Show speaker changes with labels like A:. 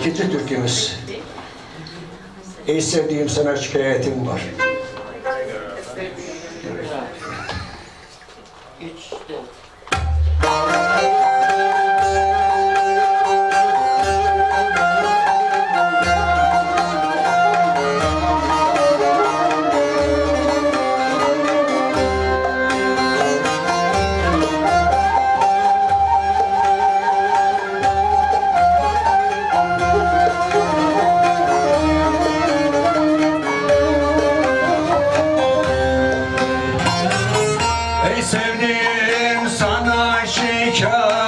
A: İkinci türkümüz. Ey sevdiğim sana şikayetim var. Sana